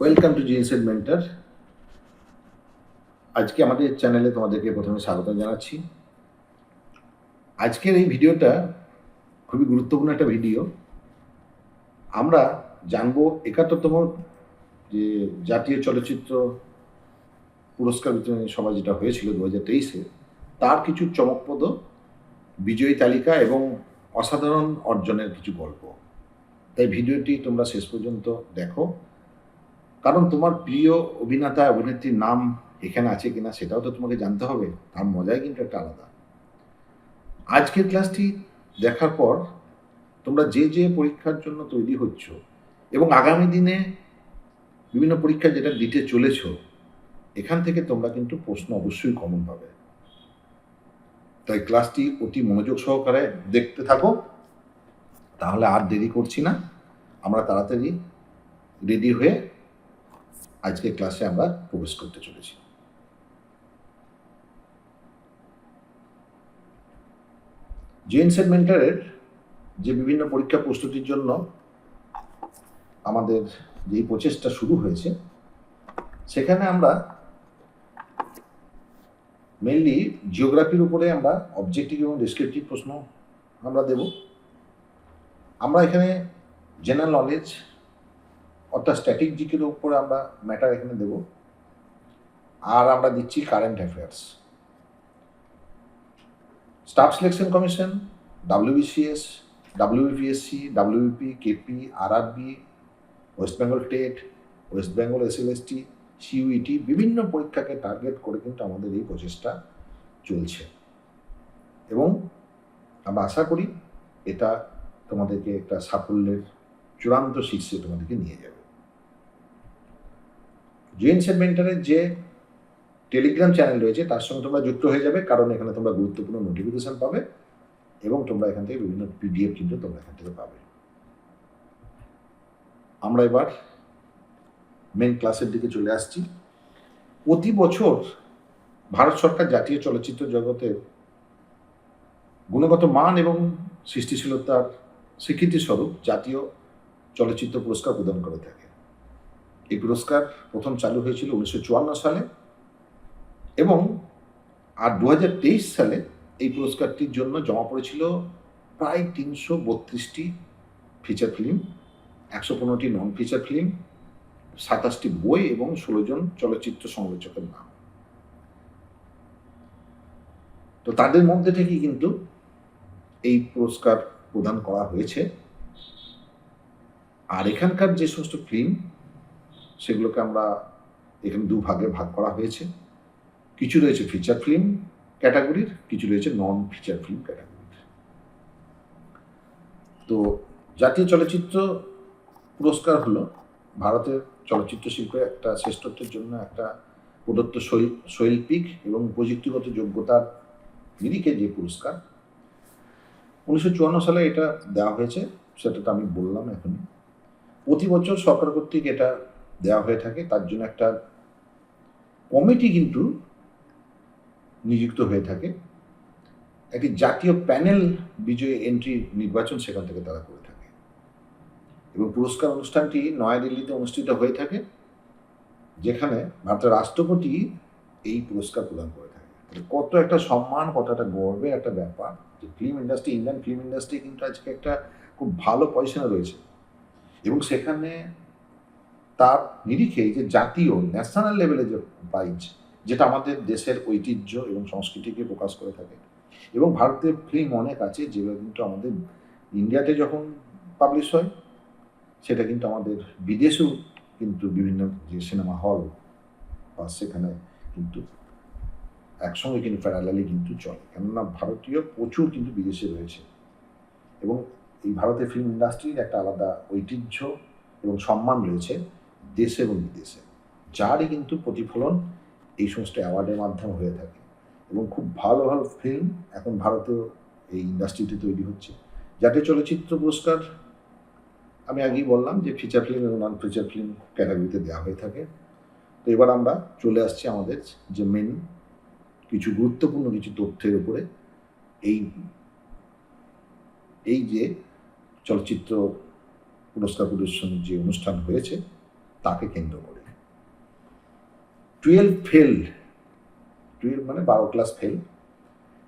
Welcome to জিএসএড mentor আজকে আমাদের চ্যানেলে তোমাদেরকে প্রথমে স্বাগত জানাচ্ছি। আজকের এই ভিডিওটা খুবই গুরুত্বপূর্ণ একটা ভিডিও। আমরা জানব একাত্তরতম যে জাতীয় চলচ্চিত্র পুরস্কার বিতরণী সভা যেটা হয়েছিল দু হাজার তেইশে, তার কিছু চমকপ্রদ বিজয়ী তালিকা এবং অসাধারণ অর্জনের কিছু গল্প। তাই ভিডিওটি তোমরা শেষ পর্যন্ত দেখো। কারণ তোমার প্রিয় অভিনেতা, অভিনেত্রীর নাম এখানে আছে কিনা সেটাও তো তোমাকে জানতে হবে। তার মজাই কিন্তু একটা আলাদা। আজকের ক্লাসটি দেখার পর তোমরা যে যে পরীক্ষার জন্য তৈরি হচ্ছ এবং আগামী দিনে বিভিন্ন পরীক্ষা যেটা দিতে চলেছ, এখান থেকে তোমরা কিন্তু প্রশ্ন অবশ্যই কমন পাবে। তাই ক্লাসটি অতি মনোযোগ সহকারে দেখতে থাকো। তাহলে আর দেরি করছি না। আমরা তাড়াতাড়ি রেডি হয়ে আজকে ক্লাসে আমরা প্রবেশ করতে চলেছি। জেন সেগমেন্টারের যে বিভিন্ন পরীক্ষা প্রস্তুতির জন্য আমাদের যেই প্রচেষ্টা শুরু হয়েছে, সেখানে আমরা মেনলি জিওগ্রাফির উপরে আমরা অবজেক্টিভ এবং ডিসক্রিপটিভ প্রশ্ন আমরা দেব। আমরা এখানে জেনারেল নলেজ অর্থাৎ স্ট্যাটিক জিকের উপরে আমরা ম্যাটার এখানে দেব। আর আমরা দিচ্ছি current affairs staff selection commission WBCS WBPSC WBP KP RRB West Bengal TET West Bengal SLST CUET বিভিন্ন পরীক্ষাকে টার্গেট করে কিন্তু আমাদের এই প্রচেষ্টা চলছে। এবং আমরা আশা করি এটা তোমাদেরকে একটা সাফল্যের চূড়ান্ত শীর্ষে তোমাদেরকে নিয়ে যাবে। জেন সেগমেন্টারের যে টেলিগ্রাম চ্যানেল রয়েছে, তার সঙ্গে তোমরা যুক্ত হয়ে যাবে, কারণ এখানে তোমরা গুরুত্বপূর্ণ নোটিফিকেশন পাবে এবং তোমরা এখান থেকে বিভিন্ন পিডিএফ কিন্তু তোমরা এখান থেকে পাবে। আমরা এবার মেন ক্লাসের দিকে চলে আসছি। প্রতি বছর ভারত সরকার জাতীয় চলচ্চিত্র জগতের গুণগত মান এবং সৃষ্টিশীলতার স্বীকৃতিস্বরূপ জাতীয় চলচ্চিত্র পুরস্কার প্রদান করে থাকে। এই পুরস্কার প্রথম চালু হয়েছিল উনিশশো চুয়ান্ন সালে এবং আর দু হাজার তেইশ সালে এই পুরস্কারটির জন্য জমা পড়েছিল প্রায় তিনশো বত্রিশটি ফিচার ফিল্ম একশো পনেরোটি নন ফিচার ফিল্ম সাতাশটি বই এবং ষোলো জন চলচ্চিত্র সমালোচকের নাম। তো তাদের মধ্যে থেকেই কিন্তু এই পুরস্কার প্রদান করা হয়েছে। আর এখানকার যে সমস্ত ফিল্ম সেগুলোকে আমরা এখানে দু ভাগে ভাগ করা হয়েছে। কিছু রয়েছে ফিচার ফিল্ম ক্যাটাগরির কিছু রয়েছে নন ফিচার ফিল্ম ক্যাটাগরির তো জাতীয় চলচ্চিত্র পুরস্কার হলো ভারতের চলচ্চিত্র শিল্পে একটা শ্রেষ্ঠত্বের জন্য একটা প্রদত্ত শৈল্পিক এবং প্রযুক্তিগত যোগ্যতার নিরিখে যে পুরস্কার। উনিশশো চুয়ান্ন সালে এটা দেওয়া হয়েছে, সেটা তো আমি বললাম এখনই। প্রতি বছর সরকার কর্তৃক এটা দেওয়া হয়ে থাকে, তার জন্য একটা কমিটি কিন্তু নিযুক্ত হয়ে থাকে। একটি জাতীয় প্যানেল বিজয়ী এন্ট্রি নির্বাচন সেখান থেকে তারা করে থাকে। এবং পুরস্কার অনুষ্ঠানটি নয়াদিল্লিতে অনুষ্ঠিত হয়ে থাকে, যেখানে ভারতের রাষ্ট্রপতি এই পুরস্কার প্রদান করে থাকে। কত একটা সম্মান, কত একটা গর্বের একটা ব্যাপার যে film industry Indian film industry কিন্তু আজকে একটা খুব ভালো পজিশনে রয়েছে। এবং সেখানে তার নিরিখে যে জাতীয় ন্যাশনাল লেভেলে যে প্রাইজ যেটা আমাদের দেশের ঐতিহ্য এবং সংস্কৃতিকে প্রকাশ করে থাকে। এবং ভারতের ফিল্ম অনেক আছে যেগুলো কিন্তু আমাদের ইন্ডিয়াতে যখন পাবলিশ হয়, সেটা কিন্তু আমাদের বিদেশেও কিন্তু বিভিন্ন যে সিনেমা হল বা সেখানে কিন্তু একসঙ্গে কিন্তু প্যারালালি কিন্তু চলে। কেননা ভারতীয় প্রচুর কিন্তু বিদেশে রয়েছে। এবং এই ভারতের ফিল্ম ইন্ডাস্ট্রির একটা আলাদা ঐতিহ্য এবং সম্মান রয়েছে। দেশে এবং বিদেশে। যারই কিন্তু প্রতিফলন এই সমস্ত অ্যাওয়ার্ডের মাধ্যমে হয়ে থাকে। এবং খুব ভালো ভালো ফিল্ম এখন ভারতেও এই ইন্ডাস্ট্রিতে তৈরি হচ্ছে। জাতীয় চলচ্চিত্র পুরস্কার, আমি আগেই বললাম যে ফিচার ফিল্ম এবং নন ফিচার ফিল্ম ক্যাটাগরিতে দেওয়া হয়ে থাকে। তো এবার আমরা চলে আসছি আমাদের যে মেন কিছু গুরুত্বপূর্ণ কিছু তথ্যের উপরে। এই এই যে চলচ্চিত্র পুরস্কার প্রদর্শনীর যে অনুষ্ঠান হয়েছে তাকে কেন্দ্র করে। টুয়েলভ ফেল্ড, টুয়েলভ মানে বারো class fail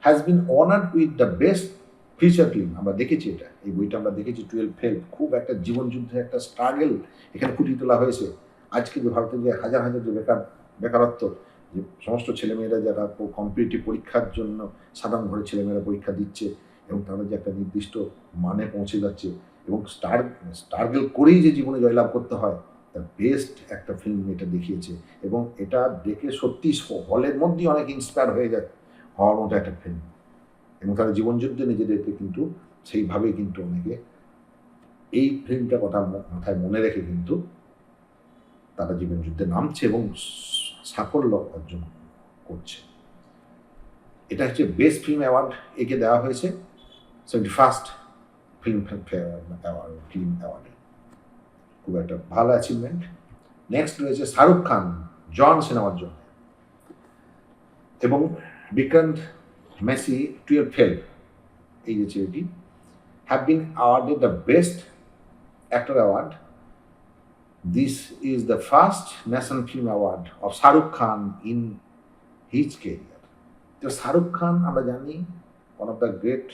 has been honoured with the best feature film আমরা দেখেছি এটা, এই বইটা আমরা দেখেছি, টুয়েলভ ফেল খুব একটা জীবন যুদ্ধের একটা স্ট্রাগল এখানে ফুটিয়ে তোলা হয়েছে। আজকে যে ভারতে যে হাজার হাজার যে বেকার, বেকারত্ব, যে সমস্ত ছেলেমেয়েরা যারা কম্পিটিটিভ পরীক্ষার জন্য সাধারণ ঘরের ছেলেমেয়েরা পরীক্ষা দিচ্ছে এবং তারা যে একটা নির্দিষ্ট মানে পৌঁছে যাচ্ছে এবং স্টার স্টারগেল করেই যে জীবনে জয়লাভ করতে হয় তার বেস্ট একটা ফিল্ম এটা দেখিয়েছে এবং এটা দেখে সত্যি হলের মধ্যেই অনেক ইন্সপায়ার হয়ে যায় হওয়ার মতো একটা ফিল্ম এবং তারা জীবনযুদ্ধে নিজেদেরকে কিন্তু সেইভাবেই কিন্তু অনেকে এই ফিল্মটা কথা মাথায় মনে রেখে কিন্তু তারা জীবনযুদ্ধে নামছে এবং সাফল্য অর্জন করছে। এটা হচ্ছে বেস্ট ফিল্ম অ্যাওয়ার্ড একে দেওয়া হয়েছে। Seventy first film award film অ্যাওয়ার্ডে খুব একটা ভালো অ্যাচিভমেন্ট নেক্সট রয়েছে শাহরুখ খান জন সিনেমার জন্য। এবং বিক্রান্ত মেসি টুয়েলভ ফেল এই যে ছেলেটি। Have been awarded the best actor award this is the first national film award of Shahrukh Khan in his career তো শাহরুখ খান আমরা জানি ওয়ান অফ দ্য গ্রেট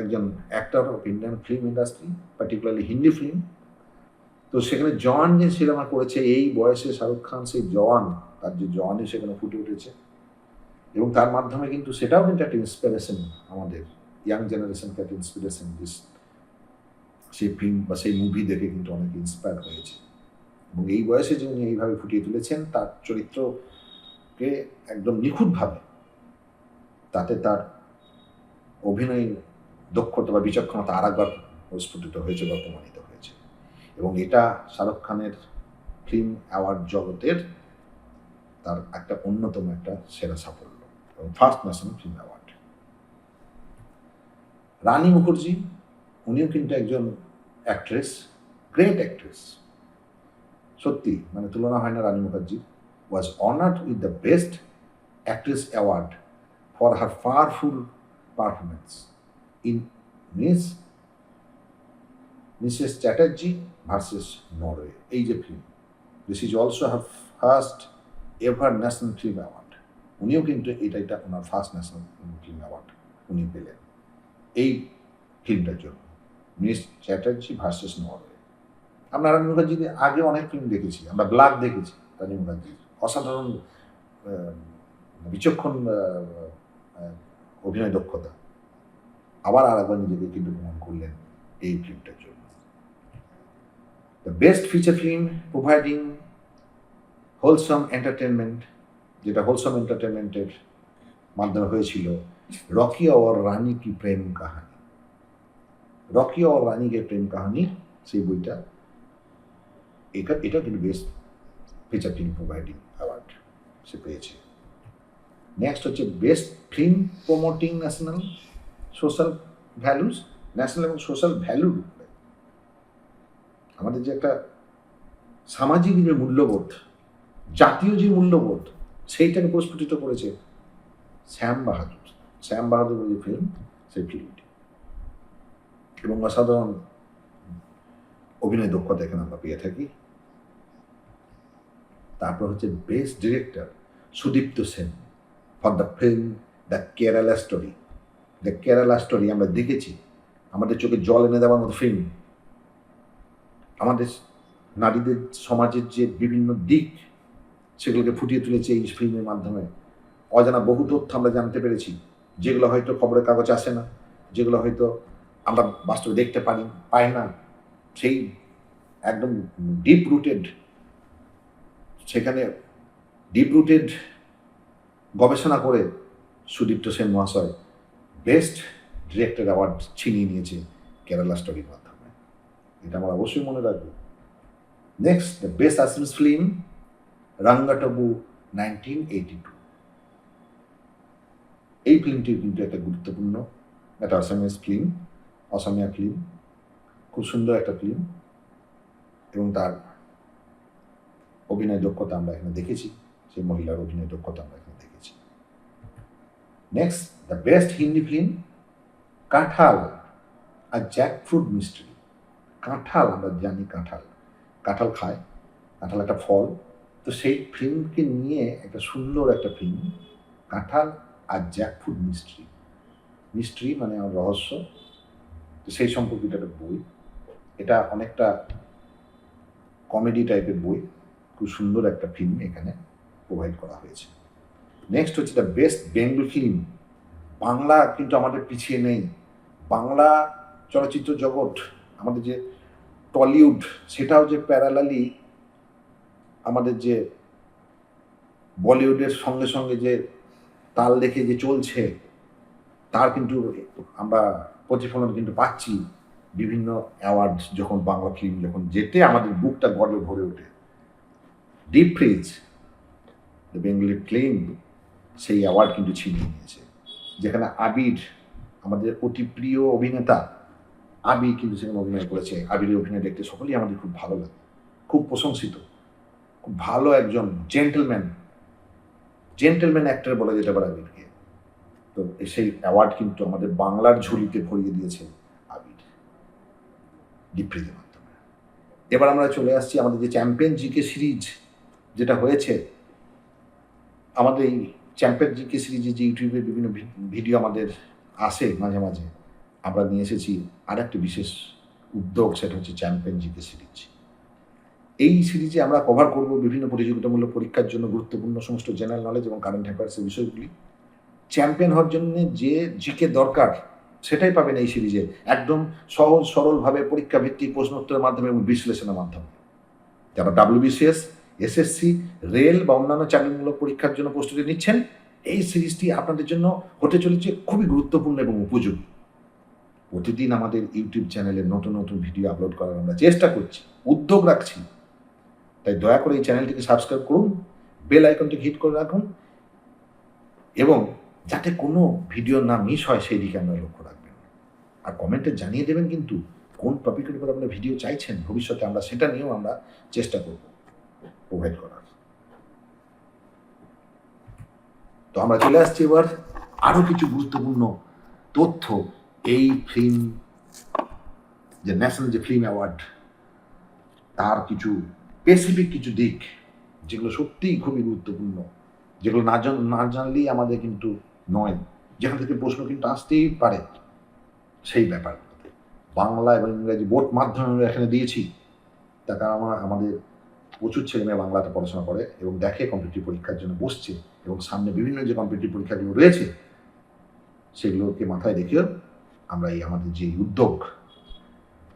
একজন actor of Indian film industry particularly Hindi film তো সেখানে জওয়ান যে cinema করেছে, এই বয়সে শাহরুখ খান, সেই জওয়ান তার যে জওয়ানই সেখানে ফুটে উঠেছে। এবং তার মাধ্যমে কিন্তু সেটাও কিন্তু একটা ইন্সপিরেশন আমাদের ইয়াং জেনারেশনকে একটা ইন্সপিরেশন দিস সেই ফিল্ম বা সেই মুভি দেখে কিন্তু অনেক ইন্সপায়ার হয়েছে। এবং এই বয়সে যে উনি এইভাবে ফুটিয়ে তুলেছেন, তার চরিত্রকে একদম নিখুঁতভাবে, তাতে তার অভিনয় দক্ষতা বা বিচক্ষণতা আর একবার স্ফুটিত হয়েছে বা প্রমাণিত হয়েছে। এবং এটা শাহরুখ খানের ফিল্ম অ্যাওয়ার্ড জগতের তার একটা অন্যতম একটা সেরা সাফল্য এবং first national film award Rani Mukherjee, উনিও কিন্তু একজন অ্যাক্ট্রেস গ্রেট অ্যাক্ট্রেস সত্যি মানে তুলনা হয় না Rani Mukherjee was honoured with the best actress award for her powerful performance in miss Mrs Chatterjee versus Norway এই যে film this is also her first ever national film award উনিও কিন্তু এটা এটা ওনার ফার্স্ট ন্যাশনাল ফিল্ম অ্যাওয়ার্ড উনি পেলেন। এই ফিল্মটার জন্য মিস চ্যাটার্জি ভার্সেস নরওয়ে আমরা রানী মুখার্জির আগে অনেক ফিল্ম দেখেছি, আমরা ব্লাড দেখেছি রানী মুখার্জির। অসাধারণ বিচক্ষণ অভিনয় দক্ষতা। আবার আর একবার নিজেকে কিন্তু প্রমাণ করলেন এই ফিল্মটার জন্য। The best feature film providing wholesome entertainment যেটা হোলসম এন্টারটেনমেন্টের মাধ্যমে হয়েছিল, রকি অর রানী কি প্রেম কাহানি? রকি অর রানী কে প্রেম কাহানি, সেই বইটা এটা এটা কিন্তু best feature film providing award সে পেয়েছে। নেক্সট হচ্ছে best film promoting national social values national এবং সোশ্যাল ভ্যালু ঢুকবে আমাদের যে একটা সামাজিক যে মূল্যবোধ, জাতীয় যে মূল্যবোধ সেইটাকে প্রস্ফুটিত করেছে শ্যাম বাহাদুর। শ্যাম বাহাদুর যে ফিল্ম সেই ফিল্মটি এবং অসাধারণ অভিনয় দক্ষতা এখানে আমরা পেয়ে থাকি। তারপর হচ্ছে best director Sudipto Sen for the film the Kerala story the Kerala story আমরা দেখেছি। আমাদের চোখে জল এনে দেওয়ার মতো ফিল্ম আমাদের নারীদের, সমাজের যে বিভিন্ন দিক, সেগুলোকে ফুটিয়ে তুলেছে এই ফিল্মের মাধ্যমে। অজানা বহু তথ্য আমরা জানতে পেরেছি, যেগুলো হয়তো খবরের কাগজ আসে না, যেগুলো হয়তো আমরা বাস্তবে দেখতে পারি, পাই না। সেই একদম ডিপ রুটেড সেখানে ডিপ রুটেড গবেষণা করে সুদীপ্ত সেন মহাশয় বেস্ট ডিরেক্টর অ্যাওয়ার্ড ছিনিয়ে নিয়েছে কেরালা স্টোরির মাধ্যমে। এটা আমরা অবশ্যই মনে রাখব। Next the best Assamese film Rongatapu nineteen eighty two এই ফিল্মটি কিন্তু একটা গুরুত্বপূর্ণ একটা আসামিস ফিল্ম অসমিয়া ফিল্ম খুব সুন্দর একটা ফিল্ম এবং তার অভিনয় দক্ষতা আমরা এখানে দেখেছি। সেই মহিলার অভিনয় দক্ষতা আমরা এখানে next the best Hindi film Kathal R jackfruit mystery কাঁঠাল আমরা জানি কাঁঠাল কাঁঠাল খায় কাঁঠাল একটা ফল। তো সেই ফিল্মকে নিয়ে একটা সুন্দর একটা ফিল্ম কাঁঠাল আর জ্যাকফুড মিস্ট্রি মিস্ট্রি মানে আমার রহস্য। তো সেই সম্পর্কিত একটা বই। এটা অনেকটা কমেডি টাইপের বই। খুব সুন্দর একটা ফিল্ম এখানে প্রোভাইড করা হয়েছে। নেক্সট হচ্ছে the best Bengal film Bangla কিন্তু আমাদের পিছিয়ে নেই। বাংলা চলচ্চিত্র জগৎ, আমাদের যে টলিউড সেটাও যে প্যারালালি আমাদের যে বলিউডের সঙ্গে সঙ্গে যে তাল দেখে যে চলছে, তার কিন্তু আমরা প্রতিফলন কিন্তু পাচ্ছি। বিভিন্ন অ্যাওয়ার্ড যখন বাংলা ফিল্ম যখন যেতে আমাদের বুকটা গর্বে ভরে ওঠে। Deep fridge the Bengali film সেই অ্যাওয়ার্ড কিন্তু ছিনিয়ে নিয়েছে। যেখানে আবির, আমাদের অতি প্রিয় অভিনেতা আবির কিন্তু সেখানে অভিনয় করেছে। আবিরের অভিনয় দেখতে সকলেই আমাদের খুব ভালো লাগে। খুব প্রশংসিত। খুব ভালো একজন জেন্টেলম্যান জেন্টেলম্যান অ্যাক্টর বলা যেতে পারে আবিরকে। তো সেই অ্যাওয়ার্ড কিন্তু আমাদের বাংলার ঝুলিতে ভরিয়ে দিয়েছে আবির। ডিপ্রিজের মাধ্যমে। এবার আমরা চলে আসছি আমাদের যে চ্যাম্পিয়ন জিকে সিরিজ যেটা হয়েছে, আমাদের এই চ্যাম্পিয়ন জিকে সিরিজে যে ইউটিউবে বিভিন্ন ভিডিও আমাদের আসে মাঝে মাঝে, আমরা নিয়ে এসেছি আর একটি বিশেষ উদ্যোগ সেটা হচ্ছে চ্যাম্পিয়ন জিকে সিরিজ এই সিরিজে আমরা কভার করব বিভিন্ন প্রতিযোগিতামূলক পরীক্ষার জন্য গুরুত্বপূর্ণ সমস্ত জেনারেল নলেজ এবং কারেন্ট অ্যাফেয়ার্সের বিষয়গুলি। চ্যাম্পিয়ন হওয়ার জন্য যে জিকে দরকার, সেটাই পাবেন এই সিরিজে একদম সহজ, সরলভাবে পরীক্ষা ভিত্তিক প্রশ্নোত্তরের মাধ্যমে এবং বিশ্লেষণের মাধ্যমে। যারা ডাব্লিউবিসিএস এসএসসি রেল বা অন্যান্য চাকরিমূলক পরীক্ষার জন্য প্রস্তুতি নিচ্ছেন। এই সিরিজটি আপনাদের জন্য হতে চলেছে খুবই গুরুত্বপূর্ণ এবং উপযোগী। প্রতিদিন আমাদের ইউটিউব চ্যানেলে নতুন নতুন ভিডিও আপলোড করার আমরা চেষ্টা করছি, উদ্যোগ রাখছি। তাই দয়া করে এই চ্যানেলটিকে সাবস্ক্রাইব করুন, বেল আইকনটি হিট করে রাখুন এবং যাতে কোনো ভিডিও না মিস হয় সেই দিকে আপনারা লক্ষ্য রাখবেন। আর কমেন্টে জানিয়ে দেবেন কিন্তু কোন টপিকের উপর আপনারা ভিডিও চাইছেন, ভবিষ্যতে আমরা সেটা নিয়েও আমরা চেষ্টা করব। প্রোভাইড করার তো আমরা চলে আসছি এবার আরও কিছু গুরুত্বপূর্ণ তথ্য এই ফিল্ম যে ন্যাশনাল যে ফিল্ম অ্যাওয়ার্ড তার কিছু স্পেসিফিক কিছু দিক যেগুলো সত্যিই খুবই গুরুত্বপূর্ণ, যেগুলো না জান, না জানলেই আমাদের কিন্তু নয়। যেখান থেকে প্রশ্ন কিন্তু আসতেই পারে সেই ব্যাপার বাংলা এবং ইংরেজি বোর্ড মাধ্যমে আমরা এখানে দিয়েছি। তার কারণ আমাদের প্রচুর ছেলে মেয়ে বাংলাতে পড়াশোনা করে এবং দেখে কম্পিটিটিভ পরীক্ষার জন্য বসছে এবং সামনে বিভিন্ন যে কম্পিটিটিভ পরীক্ষাগুলো রয়েছে, সেগুলোকে মাথায় রেখেও আমরা এই আমাদের যে উদ্যোগ।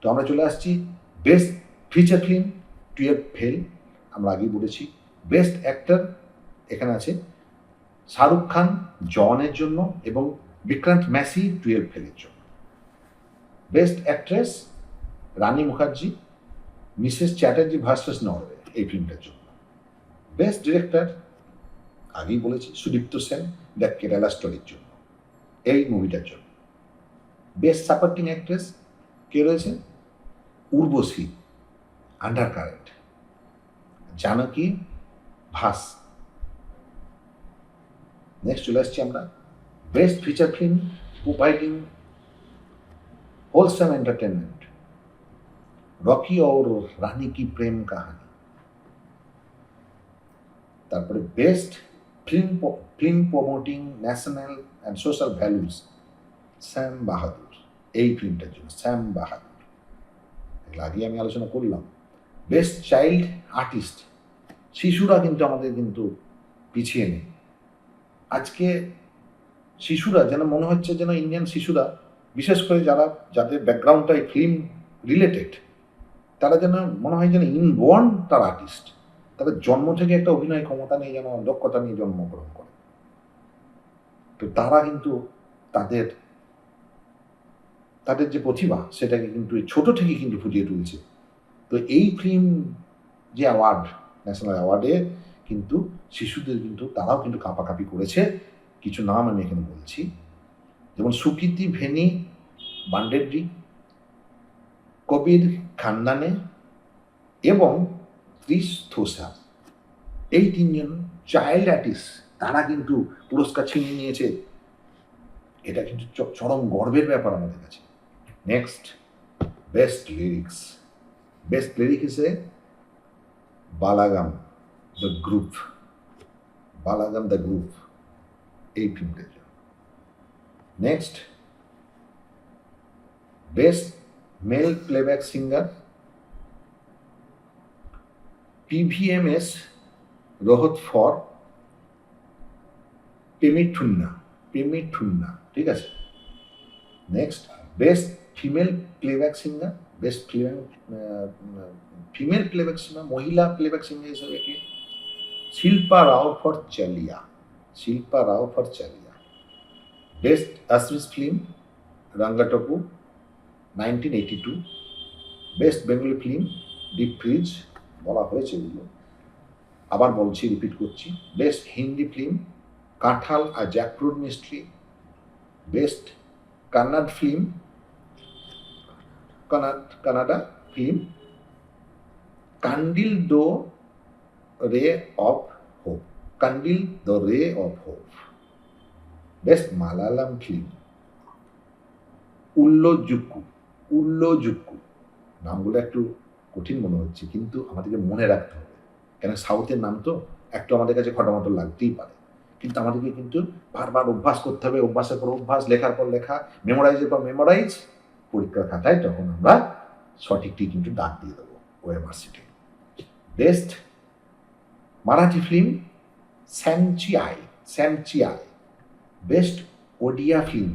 তো আমরা চলে আসছি best feature film twelve fail আমরা আগেই বলেছি বেস্ট অ্যাক্টর এখানে আছে শাহরুখ খান জনের জন্য এবং বিক্রান্ত ম্যাসি টুয়েলভ ফেলের জন্য। Best actress Rani Mukherjee, Mrs Chatterjee versus Norway. এই ফিল্মটার জন্য। বেস্ট ডিরেক্টর আগেই বলেছি, সুদীপ্ত সেন, দ্য কেরালা স্টোরির জন্য। এই মুভিটার জন্য। বেস্ট সাপোর্টিং অ্যাক্ট্রেস কে রয়েছে? Urvashi under current Janki Vash next চলে আসছি আমরা। Best feature film providing wholesome entertainment Rocky Aur Rani Kii Prem Kahaani তারপরে best film film promoting national and social values Sam Bahadur এই ফিল্মটার জন্য শ্যাম বাহাদুর এগুলো আগে আমি আলোচনা করলাম। বেস্ট চাইল্ড আর্টিস্ট শিশুরা কিন্তু আমাদের কিন্তু পিছিয়ে নেই। আজকে শিশুরা, যেন মনে হচ্ছে যেন ইন্ডিয়ান শিশুরা, বিশেষ করে যারা, যাদের ব্যাকগ্রাউন্ডটা এই ফিল্ম রিলেটেড তারা যেন মনে হয় যেন ইনবর্ন তার আর্টিস্ট তাদের জন্ম থেকে একটা অভিনয় ক্ষমতা নিয়ে যেন, দক্ষতা নিয়ে জন্মগ্রহণ করে। তো তারা কিন্তু তাদের তাদের যে প্রতিভা, সেটাকে কিন্তু ছোট থেকে কিন্তু ফুটিয়ে তুলছে। তো এই ফিল্ম যে অ্যাওয়ার্ড ন্যাশনাল অ্যাওয়ার্ডে কিন্তু শিশুদের কিন্তু, তারাও কিন্তু কাঁপাকাঁপি করেছে। কিছু নাম আমি এখানে বলছি। যেমন সুকৃতি ভেনি বান্ডেড্রি কবির খান্দানে এবং থোসা এই তিনজন চাইল্ড আর্টিস্ট তারা কিন্তু পুরস্কার ছিনিয়ে নিয়েছে। এটা কিন্তু চরম গর্বের ব্যাপার আমাদের কাছে। Next best lyrics best লিরিক্সে Balagam the group Balagam the group এই ফিল্মটার জন্য next best male playback singer PVNS Rohit for, Premistunna Premistunna, ঠিক আছে? Next best female playback singer best female female playback singer মহিলা প্লেব্যাক সিঙ্গার হিসেবে কি? Shilpa Rao for Chaleya, Shilpa Rao for Chaleya. Best Assamese film Rongatapu nineteen eighty two best Bengali film deep fridge বলা হয়েছে এগুলো। আবার বলছি repeat করছি best Hindi film Kathal R jackfruit mystery best Kannada film Kannada film Kandeelu the ray of hope Kandeelu the ray of hope best Malayalam film Ullozhukku Ullozhukku নামগুলো একটু কঠিন মনে হচ্ছে, কিন্তু আমাদেরকে মনে রাখতে হবে। কেন সাউথের নাম তো একটু আমাদের কাছে খটামটো লাগতেই পারে। কিন্তু আমাদেরকে কিন্তু বারবার অভ্যাস করতে হবে, অভ্যাসের পর অভ্যাস, লেখার পর লেখা মেমোরাইজের পর মেমোরাইজ পরীক্ষার খাতায় তখন আমরা সঠিকটি কিন্তু ডাক দিয়ে দেবো ওএমআর সিটে best Marathi film Shyamchi Aai Shyamchi Aai best Odia film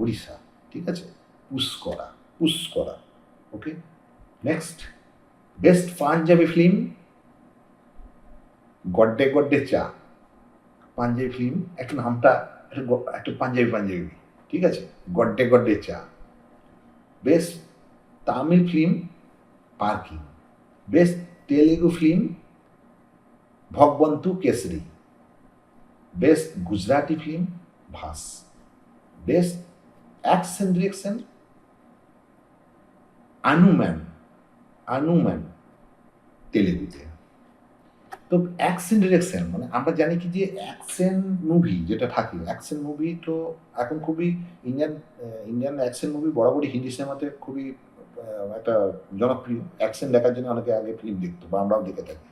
Orissa ঠিক আছে Pushkara Pushkara okay next best Punjabi film Godday Godday Chaa Punjabi film একটু নামটা, একটু পাঞ্জাবি পাঞ্জাবি ঠিক আছে? Godday Godday Chaa best Tamil film parking best Telugu film Bhagavanth Kesari best Gujarati film Vash best action direction Hanuman Hanuman তেলেগুতে তো action direction মানে আমরা জানি কি যে অ্যাকশন মুভি যেটা থাকে অ্যাকশন মুভি তো এখন খুবই ইন্ডিয়ান ইন্ডিয়ান অ্যাকশন মুভি বরাবরই হিন্দি সিনেমাতে খুবই একটা জনপ্রিয়। অ্যাকশন দেখার জন্য অনেকে আগে ফিল্ম দেখতো বা আমরাও দেখে থাকি।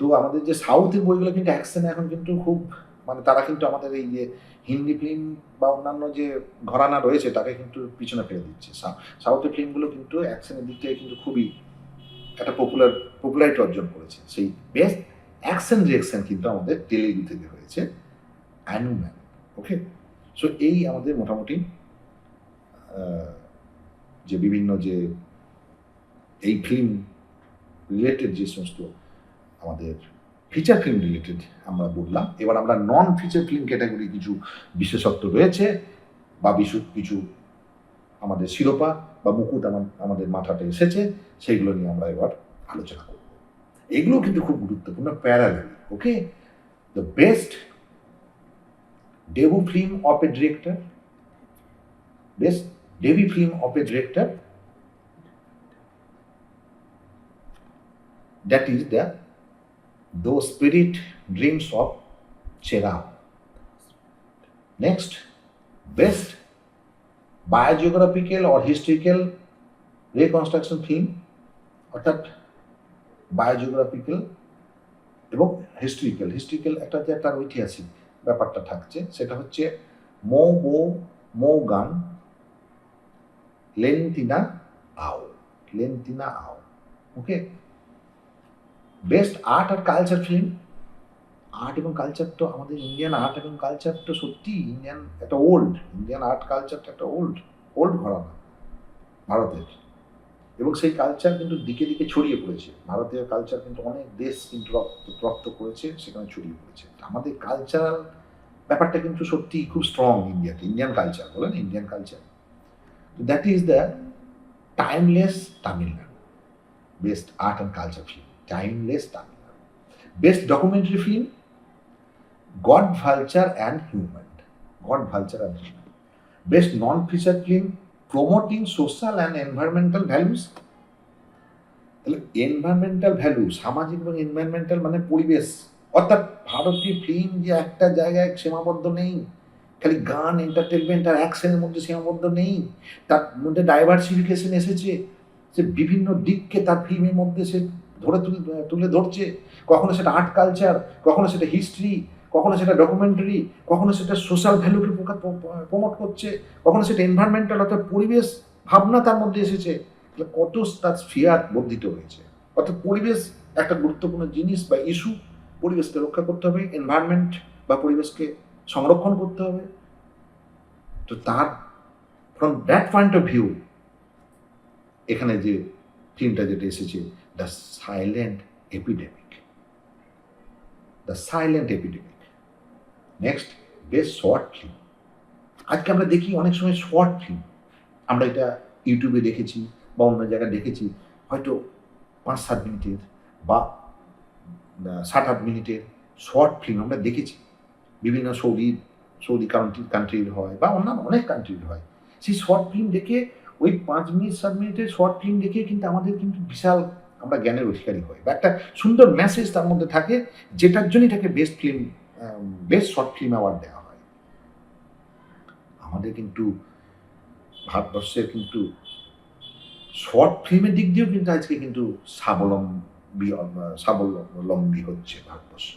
তো আমাদের যে সাউথের বইগুলো কিন্তু অ্যাকশন এখন কিন্তু খুব মানে তারা কিন্তু আমাদের এই যে হিন্দি ফিল্ম বা অন্যান্য যে ঘরানা রয়েছে, তাকে কিন্তু পিছনে ফেলে দিচ্ছে। সাউথের ফিল্মগুলো কিন্তু অ্যাকশনের দিক থেকে কিন্তু খুবই একটা পপুলার পপুলারিটি অর্জন করেছে। সেই বেস্ট অ্যাকশন রিয়াকশন কিন্তু আমাদের তেলেগু থেকে হয়েছে অ্যানুম্যান ওকে সো এই আমাদের মোটামুটি যে বিভিন্ন যে এই ফিল্ম রিলেটেড যে সমস্ত আমাদের ফিচার ফিল্ম রিলেটেড আমরা বললাম। এবার আমরা নন ফিচার ফিল্ম ক্যাটাগরি কিছু বিশেষত্ব রয়েছে বা বিশু কিছু আমাদের শিরোপা বা মুকুট আমাদের মাথাতে এসেছে সেইগুলো নিয়ে আমরা এবার আলোচনা করব। এগুলো কিন্তু খুব গুরুত্বপূর্ণ parallel okay the best debut film of a director best debut film of a director that is the those spirit dreams of Cherao. Next, best biographical or historical reconstruction film অর্থাৎ বায়োজিওগ্রাফিক্যাল এবং historical historical একটা যে তার ঐতিহাসিক ব্যাপারটা থাকছে সেটা হচ্ছে মৌ বো মৌ গান Lentina Ao Lentina Ao okay best art আর কালচার ফিল্ম আর্ট এবং কালচার তো আমাদের ইন্ডিয়ান আর্ট এবং কালচার তো সত্যি ইন্ডিয়ান একটা ওল্ড ইন্ডিয়ান আর্ট কালচারটা একটা ওল্ড ওল্ড ঘরানা ভারতের। এবং সেই কালচার কিন্তু দিকে দিকে ছড়িয়ে পড়েছে। ভারতীয় কালচার কিন্তু অনেক দেশ কিন্তু রক্ত রক্ত করেছে, সেখানে ছড়িয়ে পড়েছে। আমাদের কালচারাল ব্যাপারটা কিন্তু সত্যি খুব স্ট্রং ইন্ডিয়াতে ইন্ডিয়ান কালচার বলেন Indian culture that is the timeless Tamil Nadu best art and culture film timeless Tamil Nadu best documentary film god vulture and human god vulture and human best non feature film promoting social and environmental values তাহলে environmental value সামাজিক এবং environmental মানে পরিবেশ। অর্থাৎ ভারতীয় film যে একটা জায়গায় সীমাবদ্ধ নেই, খালি গান এন্টারটেনমেন্ট আর অ্যাকশনের মধ্যে সীমাবদ্ধ নেই, তার মধ্যে ডাইভার্সিফিকেশন এসেছে যে বিভিন্ন দিককে তার ফিল্মের মধ্যে সে ধরে তুলে ধরছে। কখনো সেটা আর্ট কালচার কখনো সেটা হিস্ট্রি কখনো সেটা ডকুমেন্টারি কখনো সেটা সোশ্যাল ভ্যালুকে প্রমোট করছে, কখনো সেটা এনভায়রনমেন্টাল অর্থাৎ পরিবেশ ভাবনা তার মধ্যে এসেছে। কত তার স্ফিয়ার বর্ধিত হয়েছে? অর্থাৎ পরিবেশ একটা গুরুত্বপূর্ণ জিনিস বা ইস্যু পরিবেশকে রক্ষা করতে হবে এনভায়রনমেন্ট বা পরিবেশকে সংরক্ষণ করতে হবে। তো তার from that point of view এখানে যে ফিল্মটা যেটা এসেছে the silent epidemic the silent epidemic next best short film আজকে আমরা দেখি অনেক সময় শর্ট ফিল্ম আমরা এটা ইউটিউবে দেখেছি বা অন্য জায়গায় দেখেছি, হয়তো পাঁচ সাত মিনিটের বা সাত আট মিনিটের শর্ট ফিল্ম আমরা দেখেছি। বিভিন্ন সৌদি সৌদি কান্ট্রি কান্ট্রির হয় বা অন্যান্য অনেক কান্ট্রির হয়। সেই শর্ট ফিল্ম দেখে ওই পাঁচ মিনিট, সাত মিনিটের শর্ট ফিল্ম দেখে কিন্তু আমাদের কিন্তু বিশাল আমরা জ্ঞানের অধিকারী হই বা একটা সুন্দর মেসেজ তার মধ্যে থাকে, যেটার জন্যই তাকে best film best short film award দেওয়া হয়। আমাদের কিন্তু ভারতবর্ষের কিন্তু শর্ট ফিল্মের দিক দিয়েও কিন্তু আজকে কিন্তু স্বাবলম্বী স্বাবলম্বী হচ্ছে ভারতবর্ষ।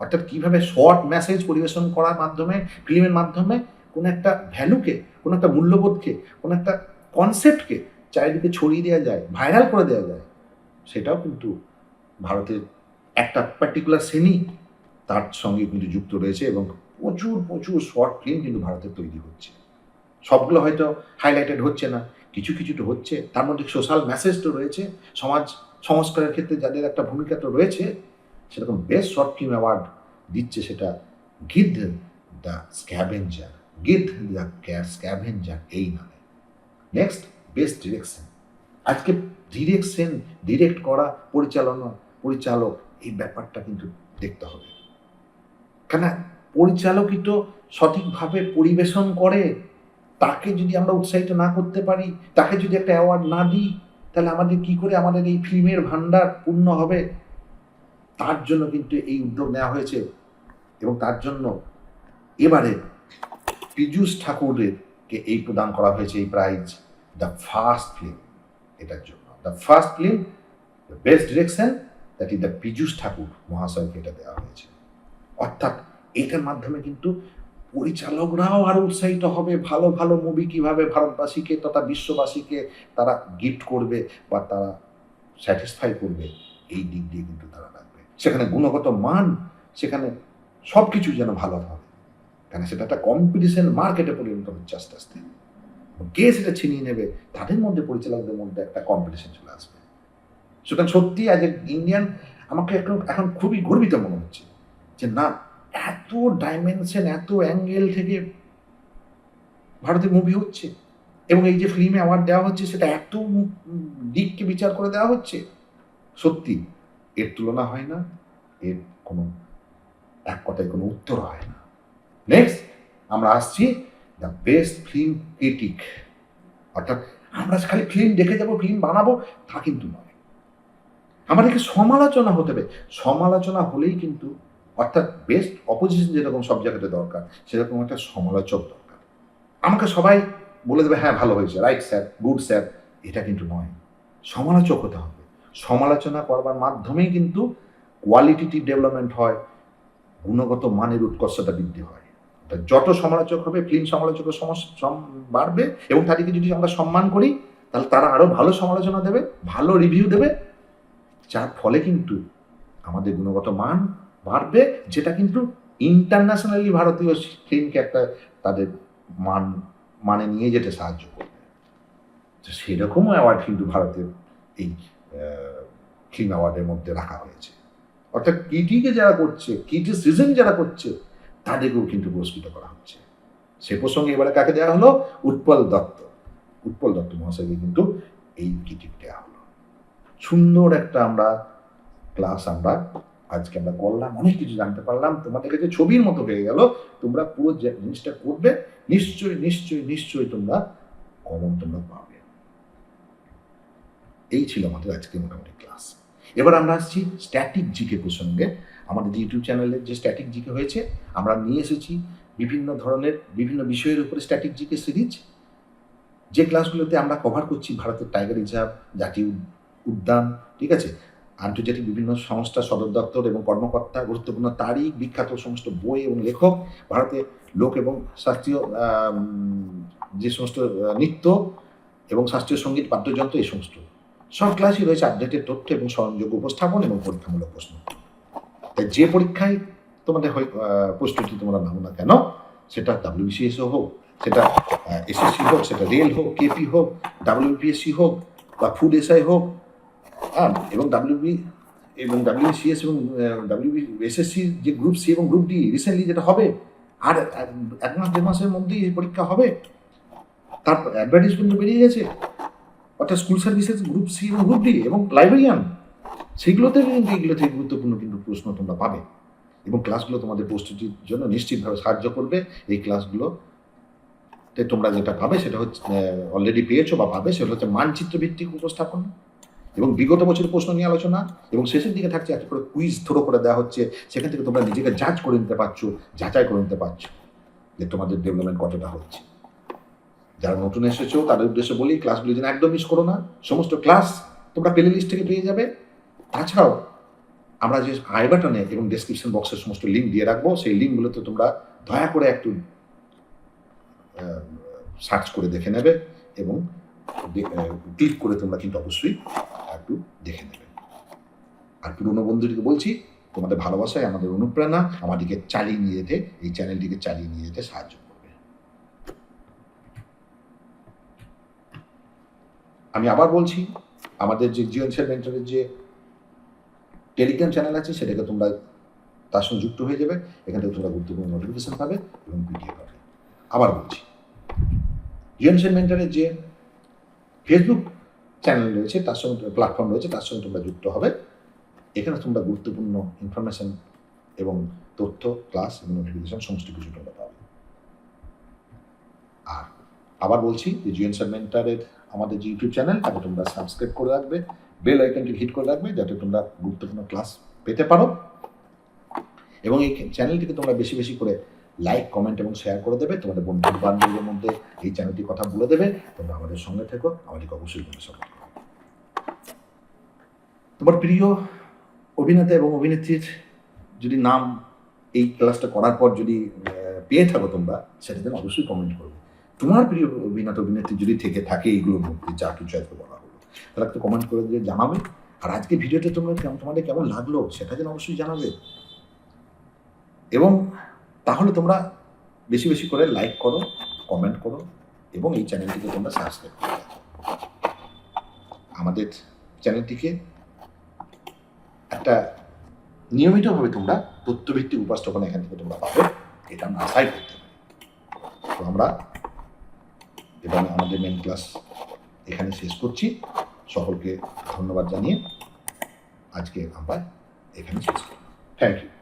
অর্থাৎ কীভাবে শর্ট মেসেজ পরিবেশন করার মাধ্যমে ফিল্মের মাধ্যমে কোনো একটা ভ্যালুকে কোনো একটা মূল্যবোধকে, কোনো একটা কনসেপ্টকে চারিদিকে ছড়িয়ে দেওয়া যায় ভাইরাল করে দেওয়া যায়, সেটাও কিন্তু ভারতের একটা পার্টিকুলার শ্রেণি তার সঙ্গে কিন্তু যুক্ত রয়েছে এবং প্রচুর প্রচুর শর্ট ফিল্ম কিন্তু ভারতে তৈরি হচ্ছে। সবগুলো হয়তো হাইলাইটেড হচ্ছে না, কিছু কিছু তো হচ্ছে। তার মধ্যে সোশ্যাল মেসেজ তো রয়েছে, সমাজ সংস্কারের ক্ষেত্রে যাদের একটা ভূমিকা তো রয়েছে, সেরকম বেস্ট শর্ট ফিল্ম অ্যাওয়ার্ড দিচ্ছে সেটা Giddh the scavenger Giddh the scavenger এই নামে। নেক্সট বেস্ট ডিরেকশন আজকে ডিরেকশন ডিরেক্ট করা পরিচালনা, পরিচালক, এই ব্যাপারটা কিন্তু দেখতে হবে। কেন পরিচালকই তো সঠিকভাবে পরিবেশন করে, তাকে যদি আমরা উৎসাহিত না করতে পারি, তাকে যদি একটা অ্যাওয়ার্ড না দিই, তাহলে আমাদের কি করে আমাদের এই ফিল্মের ভান্ডার পূর্ণ হবে? তার জন্য কিন্তু এই উদ্যোগ নেওয়া হয়েছে এবং তার জন্য এবারে পীযূষ ঠাকুরেরকে এই প্রদান করা হয়েছে, এই প্রাইজ দ্য ফার্স্ট ফিল্ম এটার জন্য। The first film the best direction that is the Piyush Thakur মহাশয়কে এটা দেওয়া হয়েছে। অর্থাৎ এটার মাধ্যমে কিন্তু পরিচালকরাও আরও উৎসাহিত হবে, ভালো ভালো মুভি কীভাবে ভারতবাসীকে তথা বিশ্ববাসীকে তারা গিফট করবে বা তারা স্যাটিসফাই করবে, এই দিক দিয়ে কিন্তু তারা রাখবে। সেখানে গুণগত মান, সেখানে সব কিছু যেন ভালো হবে কেন সেটা একটা কম্পিটিশন মার্কেটে পরিণত হচ্ছে আস্তে আস্তে। কে সেটা ছিনিয়ে নেবে? তাদের মধ্যে পরিচালকদের মধ্যে একটা কম্পিটিশন চলে আসবে। সুতরাং সত্যি আজ ইন্ডিয়ান আমাকে এখন এখন খুবই গর্বিত মনে হচ্ছে যে না, এত ডাইমেনশন এত অ্যাঙ্গেল থেকে ভারতের মুভি হচ্ছে এবং এই যে ফিল্মে অ্যাওয়ার্ড দেওয়া হচ্ছে, সেটা এত দিককে বিচার করে দেওয়া হচ্ছে। সত্যি, এর তুলনা হয় না। এর কোনো, এক কথায় কোনো উত্তর হয় না। নেক্সট আমরা আসছি দ্য বেস্ট ফিল্ম ক্রিটিক অর্থাৎ আমরা খালি ফিল্ম দেখে যাব ফিল্ম বানাবো, তা কিন্তু নয়। আমাদেরকে সমালোচনা হতে হবে। সমালোচনা হলেই কিন্তু, অর্থাৎ বেস্ট অপোজিশন যেরকম সব জায়গাতে দরকার, সেরকম একটা সমালোচক দরকার। আমাকে সবাই বলে দেবে হ্যাঁ ভালো হয়েছে রাইট স্যার গুড স্যার এটা কিন্তু নয়। সমালোচক হতে হবে। সমালোচনা করবার মাধ্যমেই কিন্তু কোয়ালিটিটি ডেভেলপমেন্ট হয়, গুণগত মানের উৎকর্ষতা বৃদ্ধি হয়। যত সমালোচক হবে, ফিল্ম সমালোচকের বাড়বে এবং তাদেরকে যদি আমরা সম্মান করি, তাহলে তারা আরও ভালো সমালোচনা দেবে, ভালো রিভিউ দেবে, যার ফলে কিন্তু আমাদের গুণগত মান বাড়বে, যেটা কিন্তু ইন্টারন্যাশনালি ভারতীয় ফিল্মকে একটা তাদের মান মানে নিয়ে যেতে সাহায্য করবে। তো সেরকমও অ্যাওয়ার্ড কিন্তু ভারতের এই ফিল্ম অ্যাওয়ার্ডের মধ্যে রাখা হয়েছে। অর্থাৎ কিটিকে যারা করছে কিটি সিজন যারা করছে তাদেরকেও কিন্তু পুরস্কৃত করা হচ্ছে। সে প্রসঙ্গে এবারে কাকে দেওয়া হলো? উৎপল দত্ত। উৎপল দত্ত মহাশয়কে কিন্তু এই কিটিক দেওয়া হলো। সুন্দর একটা আমরা ক্লাস আমরা আজকে আমরা করলাম, অনেক কিছু জানতে পারলাম। তোমাদের কাছে ছবির মতো হয়ে গেল। তোমরা পুরো যে জিনিসটা করবে, নিশ্চয়ই নিশ্চয়ই নিশ্চয়ই তোমরা কমন তোমরা পাবে। এই ছিল আমাদের আজকে মোটামুটি ক্লাস। এবার আমরা আসছি স্ট্যাটিক জিকে প্রসঙ্গে। আমাদের ইউটিউব চ্যানেলে যে স্ট্যাটিক জিকে হয়েছে, আমরা নিয়ে এসেছি বিভিন্ন ধরনের, বিভিন্ন বিষয়ের উপরে স্ট্যাটিক জিকে সিরিজ যে ক্লাসগুলোতে আমরা কভার করছি, ভারতের টাইগার রিজার্ভ জাতীয় উদ্যান, ঠিক আছে? আন্তর্জাতিক বিভিন্ন সংস্থা, সদর দপ্তর এবং কর্মকর্তা, গুরুত্বপূর্ণ তারিখ, বিখ্যাত সমস্ত বই এবং লেখক, ভারতে লোক এবং শাস্ত্রীয় যে সমস্ত নৃত্য এবং শাস্ত্রীয় সংগীত, বাদ্যযন্ত্র, এই সমস্ত। সব ক্লাসই রয়েছে আপডেটেড তথ্য এবং স্মরণযোগ্য উপস্থাপন এবং পরীক্ষামূলক প্রশ্ন। যে পরীক্ষায় তোমাদের প্রস্তুতি তোমরা নাও না কেন, সেটা ডাব্লিউবিসিএসও হোক, সেটা এসএসসি হোক, সেটা রেল হোক কেপি হোক ডাব্লিউপিএসসি হোক, বা ফুড এসআই হোক হ্যাঁ এবং ডাব্লিউবি এবং ডাব্লিউসিএস এবং ডাব্লিউবি এসএসসি যে গ্রুপ সি এবং গ্রুপ ডি রিসেন্টলি যেটা হবে, আর এক- এক মাস, দেড় মাসের মধ্যেই এই পরীক্ষা হবে, তার অ্যাডভার্টাইজমেন্ট বেরিয়ে গেছে, অর্থাৎ স্কুল সার্ভিসেস গ্রুপ সি এবং গ্রুপ ডি এবং লাইব্রেরিয়ান সেগুলোতে কিন্তু এগুলো থেকে গুরুত্বপূর্ণ কিন্তু প্রশ্ন তোমরা পাবে। এবং ক্লাসগুলো তোমাদের প্রস্তুতির জন্য নিশ্চিতভাবে সাহায্য করবে। এই ক্লাসগুলো তে তোমরা যেটা পাবে সেটা হচ্ছে অলরেডি পেয়েছ বা পাবে, সেটা হচ্ছে মানচিত্র ভিত্তিক উপস্থাপন এবং বিগত বছরের প্রশ্ন নিয়ে আলোচনা এবং শেষের দিকে থাকছে একটা করে কুইজ থ্রো করে দেওয়া হচ্ছে। সেখান থেকে তোমরা নিজেকে জাজ করে নিতে পারছ, যাচাই করে নিতে পারছ যে তোমাদের ডেভেলপমেন্ট কতটা হচ্ছে। যারা নতুন এসেছ, তাদের উদ্দেশ্যে বলি ক্লাসগুলি যেন একদম মিস করো না। সমস্ত ক্লাস তোমরা প্লে লিস্ট থেকে পেয়ে যাবে। তাছাড়াও আমরা যে আই বাটনে এবং ডেসক্রিপশন বক্সের সমস্ত লিঙ্ক দিয়ে রাখব, সেই লিঙ্কগুলোতে তোমরা দয়া করে একটু সার্চ করে দেখে নেবে এবং ক্লিক করে তোমরা কিন্তু অবশ্যই একটু দেখে নেবে। আর পুরনো বন্ধুটিকে বলছি, তোমাদের ভালোবাসায় আমাদের অনুপ্রেরণা আমাদেরকে চালিয়ে নিয়ে যেতে, এই চ্যানেলটিকে চালিয়ে নিয়ে যেতে সাহায্য করবে। আমি আবার বলছি, আমাদের যে জিওন সেন্টারের যে টেলিগ্রাম চ্যানেল আছে, সেটাকে তোমরা তার সঙ্গে যুক্ত হয়ে যাবে। এখান থেকে তোমরা গুরুত্বপূর্ণ নোটিফিকেশন পাবে এবং ভিডিও পাবে। আবার বলছি জিওনসেন মেন্টারের যে ফেসবুক চ্যানেল রয়েছে, তার সঙ্গে প্ল্যাটফর্ম রয়েছে, তার সঙ্গে তোমরা যুক্ত হবে। এখানে তোমরা গুরুত্বপূর্ণ ইনফরমেশন এবং তথ্য ক্লাস এবং নোটিফিকেশন সমস্ত কিছু তোমরা পাবে। আর আবার বলছি, যে জিওনসেন মেন্টারের আমাদের যে ইউটিউব চ্যানেল তাকে তোমরা সাবস্ক্রাইব করে রাখবে। বেল আইকনটি হিট করে রাখবে যাতে তোমরা গুরুত্বপূর্ণ ক্লাস পেতে পারো। এবং এই চ্যানেলটিকে তোমরা বেশি বেশি করে লাইক, কমেন্ট এবং শেয়ার করে দেবে। তোমাদের বন্ধু বান্ধবীদের মধ্যে এই চ্যানেলটির কথা বলে দেবে। তোমরা আমাদের সঙ্গে থেকো। আমাদেরকে অবশ্যই তোমরা সাপোর্ট করো। তোমার প্রিয় অভিনেতা এবং অভিনেত্রীর যদি নাম এই ক্লাসটা করার পর যদি পেয়ে থাকো তোমরা, সেটা যেন অবশ্যই কমেন্ট করবে। তোমার প্রিয় অভিনেতা, অভিনেত্রী যদি থেকে থাকে এইগুলোর মধ্যে যা কিছু আজকে বলা। তাহলে একটু কমেন্ট করে দিয়ে জানাবে। আর আজকে ভিডিওটা তোমরা তোমাদের কেমন লাগল সেটা যেন অবশ্যই জানাবে। এবং তাহলে তোমরা বেশি বেশি করে লাইক করো কমেন্ট করো এবং এই চ্যানেলটিকে তোমরা সাবস্ক্রাইব করো। আমাদের চ্যানেলটিকে একটা নিয়মিতভাবে তোমরা তথ্যভিত্তিক উপস্থাপনা এখান থেকে তোমরা পাবে, এটা আমরা আশাই করতে পারি। তো আমরা এবং আমাদের মেন ক্লাস এখানে শেষ করছি। সকলকে ধন্যবাদ জানিয়ে আজকে আমরা এখানে শেষ থ্যাংক ইউ